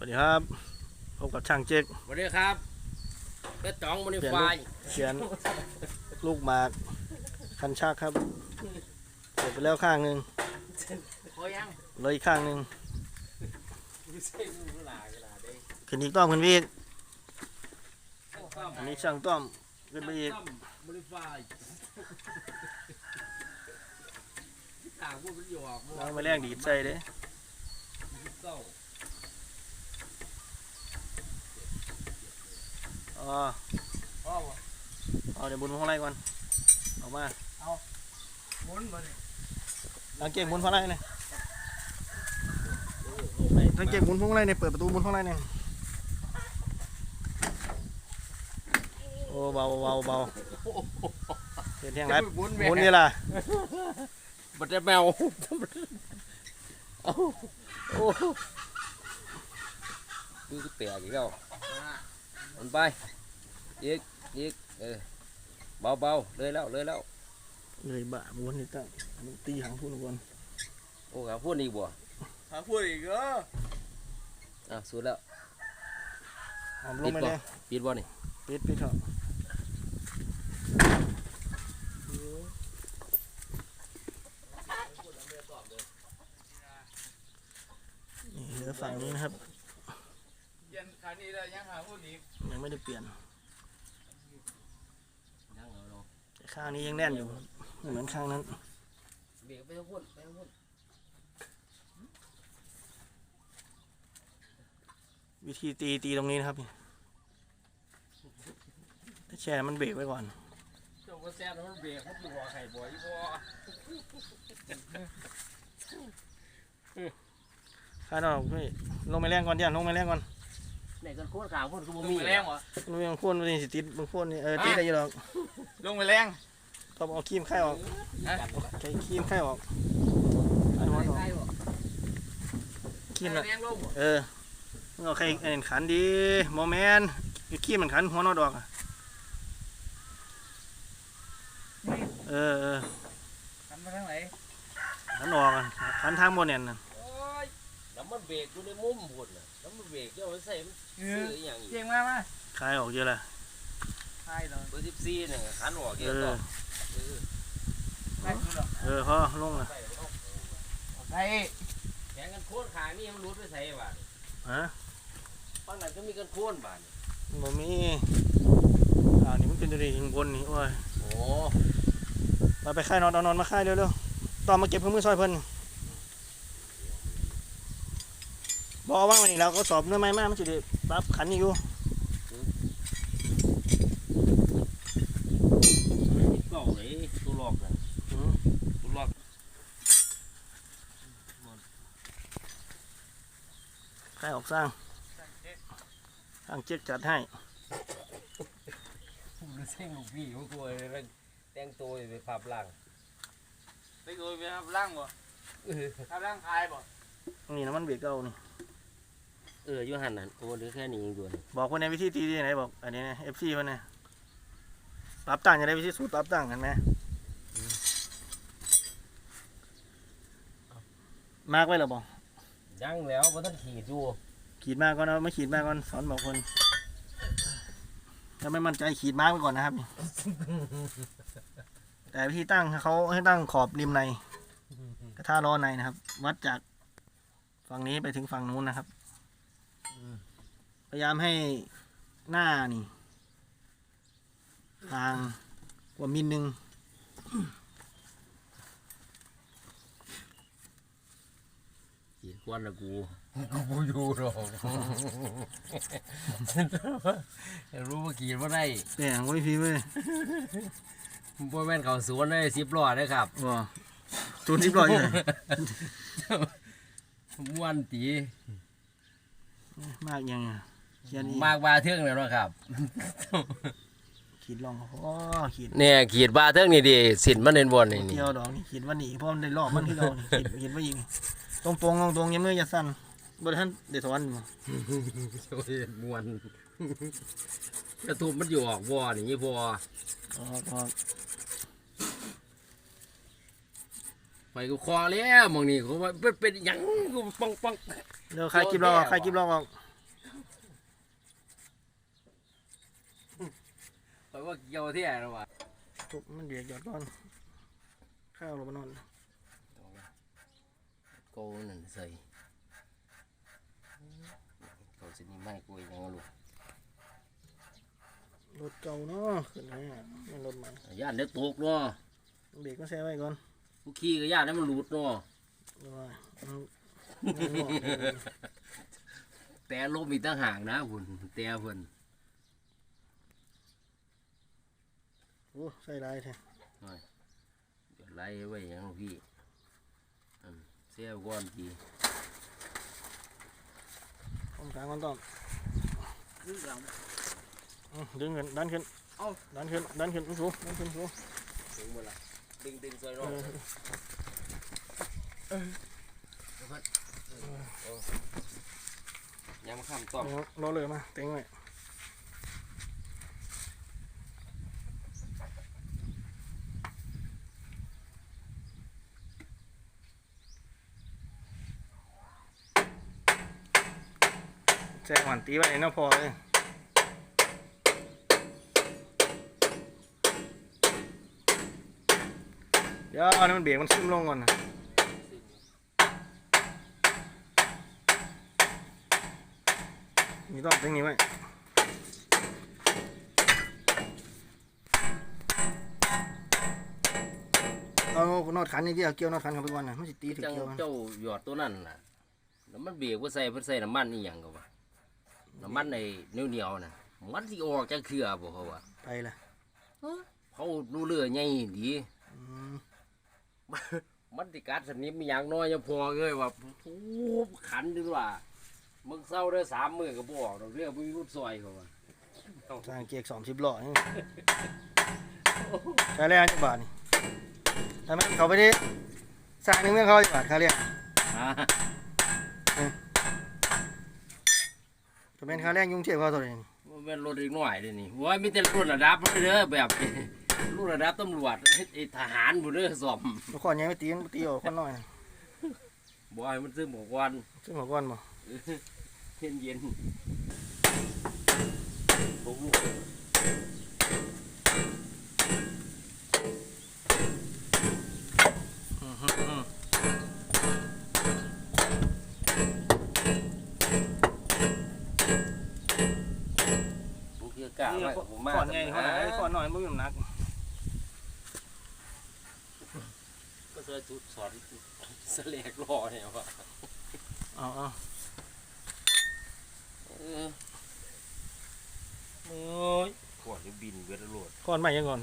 สวัสดีครับพบกับช่างเจ๊กสวัสดีครับเพชรจ๋องมอนิฟายเขียนลูกหมาก คันชากครับเสร็จไปแล้วข้างหนึ่งพอยังเหลยอีกข้างหนึ่งไม่ใช่มือหลายขนาดนี้ขึ้นอีกต้อมขึ้นไปอีกต้อมอันนี้ช่างต้อมขึ้นไปอีกต้อมมอนิฟายต่างพูดประโยคล้างไปแรงดีดใส่เด้ เก้าอ๋อพ่อวะเอาเดี๋ยวบุญข้างไรก่อนออกมาหมุนมาเนี่ยทางเก่งบุญข้างไรเนี่ยทางเก่งบุญข้างไรเนี่ยเปิดประตูบุญข้างไรเนี่ยโอ้เบาเบาเบาเห็นยังไงหมุนหมุนนี่ล่ะบัดจะแมวเอาโอ้ดูก็แตกอีกแล้วมันไป อีกอีกเออเบาเบาๆเลยแล้วเลยแล้วเลยบะม้วนนี่ตั้งมันตีหางพูดก่อนโอ้ขาพูดอีกบ่หาพูดอีกเอออะสุดแล้วหอมลงไปเลยปิดบ่นี่ปิดปิดเถอะนี่เหลือฝั่งนี้นะครับยันขานี้ได้ยังหาพูดอีกยังไม่ได้เปลี่ยน ยังเอาเนาะ แต่ ข้างนี้ยังแน่นอยู่ไม่เหมือนข้างนั้นเบรกไปทั้งพุ่นไปทั้งพุ่นวิธีตีตีตรงนี้นะครับนี่ถ้าแช่มันเบรกไว้ก่อนเจ้าก็แซ่บแล้วมันเบรกมันอยู่หัวไข่บ่อยพ่ข้างนอกพี่ลงไปแรงก่อนเดี๋ยวลงไปแรงก่อน ไหนกันโคตรขางพุ่นก็บ่ลงมีไปแรงวะลงไปข้นไปสิติดบางข้นนี่เออติดได้อยี่หรอกลงไปแรงก็เอาครีมไข่ออกใช้ครีมไข่ออกไอ้หมอนออกใช่บ่ครีมน่ะแรงลงเออมึงเอาใครเอ็นขันดีโมแมนขี้มันขันหัวนอดอกอะเออเออทำมาทางไหนขันออกอะขันทางบนเนี่ยน่ะโอ้ยแล้ว มันเบรกอยู่ในมุมพุ่นน่ะแล้วมันเบรกเจ้าไปใส่มันเอซื้อออหย่างอีกเก่งมากมาคลายออกเยอะละใช่เลยเบอร์14เนี่ยขันออกเยเออะอต่อเออใช่คุณหรอเออพอลงละใส่เอาใช่แข่งกันโค่นขางนี่มันรุดไปใส่บาดนี่ฮะฝั่งนั้นก็มีกันโค่นบาดนี่บ่มีอ่านี่มันเป็นตัวนี้ข้างบนนี่โอ้ยโอ้ ไปไปค่ายนอนเอานอนมาค่ายเร็วๆตอนมาเก็บเครื่องมือซอยเพิ่น บอกเอาว่างไว้นี่เราก็สอบเนื้อไม้มากมันจะได้ปรับขันอยู่เก่าเลยตัวหลอกน่ะอืมตัวหลอกค่ายออกสร้างทางเจ๊กจัดให้พูดเส้นลูกพี่มันกลัวเลยแต่งตัวไปภาพล่างไปโดยไปทำร่างบ่เออทำร่างกายบ่นี่น้ำมันเบรกเก่านี่ เอออยู่หันนั่นโอ้เหลือแค่นี้เองตัวนี่บอกคนในวิธีตีที่ไหนบอกอันนี้นะเอฟซีมันนะปรับตั้งจะได้วิธีสูตรปรับตั้งเห็นไหมมากไว้หรอบอกยังแล้วบ่ทันขีดอยู่ขีดมากก่อนเอาไม่ขีดมากก่อนสอนบอกคนถ้าไม่มั่นใจขีดมากไว้ก่อนนะครับ แต่วิธีตั้งเขาให้ตั้งขอบริมในกระทะล้อในนะครับ วัดจากฝั่งนี้ไปถึงฝั่งนู้นนะครับ พยายามให้หน้านี่ห่างกว่ามิลหนึ่งขีดควันละกู กูบ่อยู่หรอกรู้ว่าขีดบ่ได้แต่งไว้พี่เว้ยบ่แม่นเขาสวนได้10ล้อเด้อครับว้าจูนสิบร้อยเลยม่วนตีมากยังไง เขียนอีกมากบาเทิงแล้วเนาะครับ ขีดลองโอ้ขีดเนี่ยขีดบาเทิงนี่ดิสินมันเน้นบนนี่นี่เที่ยวดอกนี่ขีดวันนี้เพราะมันได้รอบมันที่เรานี่ขีดขีดไว้ยิงตรงตรงตรงตรงๆอยังมืออย่าสั้นบริท่านเดือดร้อนอยู่โอ้ยม่วนกระทุมมันอยู่ออกบ่นี่บ่อ๋อก็ไปกูคอแล้วหมองนี่เขาว่าเป็นเป็นหยังกูปังปัง เดี๋ยวใครกิบเราออกใครกิบเราออก อยว่าเกี่ยวที่ไหนแล้วะทุบมันเบียกหยอดก่อน ข้าวลงมานอนโกนั่นใส่เขาสินี่ไม่กูยังลูกรถเก่าเนาะขึ้นให้อะไม่รถใหม่ย่านเด็กตกเนาะเบรกก็แช่ไว้ก่อนผู้ขี่ก็ย่านให้มันหลุดเนาะว่าแต่ลมอีกต่างห่ากนะพุ่นแต่เพิ่น โอ้ใส่ลายแท้เดี๋ยวไล่ไว้อย่างลูกพี่อันเสียก่อนทีต้มกลางก่อนต้อมขึ้นหลังอืมดึงขึ้นดันขึ้นเอ้าดันขึ้นดันขึ้นสูงดันขึ้นสูงถึงเวลาดึงดึงซอยเอรอบอยังมาข้ามต้องเอารอเลยมาเต็งไว้ แช่หวานตีไว้เนาะพอเลยเดี๋ยวเอาให้มันเบรกมันซึมลงก่อนนะนี่ต้องเต็งนี้ไว้เอานอดขันนี่ที่เอาเกี่ยวนอดขันเข้าไปก่อนนะมันสิตีถึงจังเกี่ยวมัน เจ้าหยอดตัวนั่นน่ะแล้วมันเบรกว่าใส่เพิ่นใส่น้ำมันนี่หยังก็ว่า น้ำมันในเหนียวๆน่ะมันสิออกจากเครือบ่เขาว่าไปละเขาดูเรือใหญ่ดีอืมมันสิกัดสนิมมีหยังน้อยยังพอเลยว่าโอ้ขันดีว่ามึงเศร้าได้อสามมื้อก็บ่ออกดอกเรือบ่มีรุดซอยเขาว่าสร้างเกียร์สองสิบล้อนี่ค่าแรงจะบาทนี่ถ้ามันเขาไปได้สร้างหนึ่งเมื่อเขาจะบาทค่าแรง ฮะจะเป็นค่าแรงยุ่งเทียบเขาตัวนี้มันเป็นรถอีกหน่อยเด้อนี่โอ้ยมีแต่รุ่นระดับเลยเด้อแบบรุ่นระดับตำรวจไอ้ทหารบ่เด้อสอบนครยังไม่ตีมันตีออกคนน้อยนะบ่ให้มันซื้อหมวกวันซึ่งหัวก้อนบ่เย็นเย็นโอ้โห อือฮึอืม บุ กเกียกะไว้ผมมาก่อนไงเขาไหนก่อนหน่อยมันมีน้ำหนักก็เคยทุดสอนสเลกรอเนี่ยวะเอ๋อาเออโอ้ยขวดจะบินเวทโรดก่อนใหม่ยังก่อน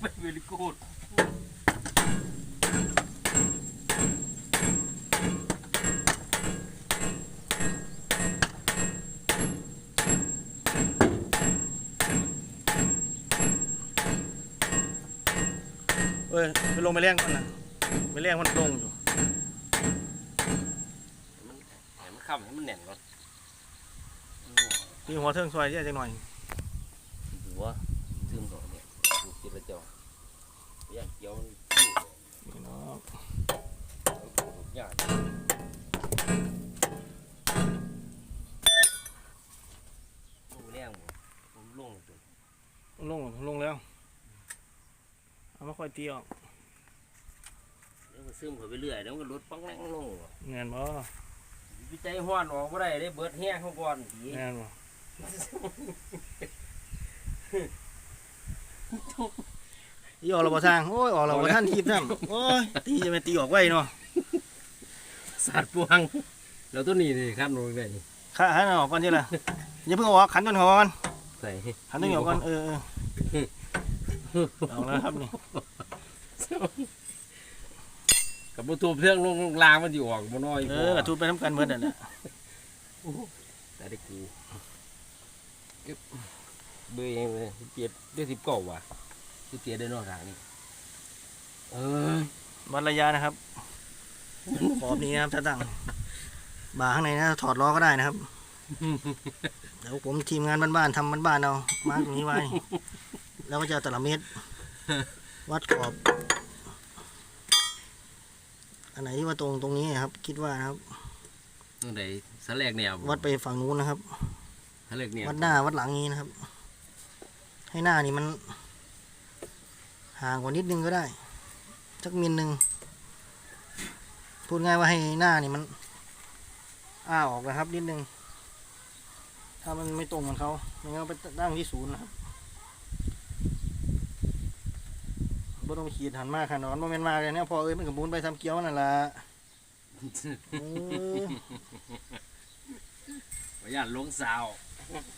ไปเวลิกูด อ้ยไปลงไปเลี้ยงก่อนนะไปเลี้ยงมันลงอยู่มันให้มันค้ำให้มันแน่นก่อนตีหัวเทิงซอยที่จังหน่อยหัวซึมก่อนเนี่ยดูกินแล้วเจ้าย่างเกี๊ยวมันอยู่นี่เนาะทุกอย่างลูกแรงบ่ผมลงตัวลงลงแล้ว เอามาค่อยตีออกแล้วก็ซึมเข้าไปเรื่อยแล้วมันก็ลดปังแรงลงว่ะเงินบ่วิจัยห้อนออกบ่ได้ได้เบิดแห้งเขาก่อนผีเงินบ่ตีออกเราบ่สร้างโอ้ยออกเราบ่ท่านทีบนั่นโอ้ยตีจะไปตีออกไว้เนาะสัตว์ปวงแล้วตัวนี้นี่ครับลงได้นี่ข้าหันออกก่อนทีละอย่าเพิ่งออกขันต้นหอก่อนใส่ขันต้นหอก่อนเออ เออเอาแล้วครับนี่กับบ่ตัวเพื่องลงลงลางมันสิออกบ่น้อยเออกระทุบไปน้ำกันเบิดนั่นแหละแต่ได้กูเก็บเบยเองเลยเจ็ดได้สิบเก้าว่ะสิเจ็ดได้เนอกทางนี่เออวัดระยะนะครับขอบนี้นะครับถ้าตั้งบ่าข้างในนะถอดล้อก็ได้นะครับเดี๋ยวผมทีมงานบ้านๆทำบ้านๆเอามาร์กตรงนี้ไว้ แล้วก็จะเอาแต่ละเม็ดวัดขอบ อันไหนที่ว่าตรงตรงนี้ครับ คิดว่านะครับตรงไหนสแลกแนวบ่วัดไปฝั่งนู้นนะครับสแลกแนววัดหน้าวัดหลังนี้นะครับ ให้หน้านี่มัน ห่างกว่านิดนึงก็ได้สักมิลหนึ่งพูดง่ายว่าให้หน้านี่มัน อ้าออกนะครับนิดนึงถ้ามันไม่ตรงเหมือนเขาไม่งั้นเอาไปตั้งที่ศูนย์นะครับ บ่ต้องไปขีดหันมากขนาดนั้นบ่แม่นมากเลยเนี่ยพอเอ้ยมันกับบุนไปทำเกี๊ยวนั่นล่ะเออพยานลงสาวเ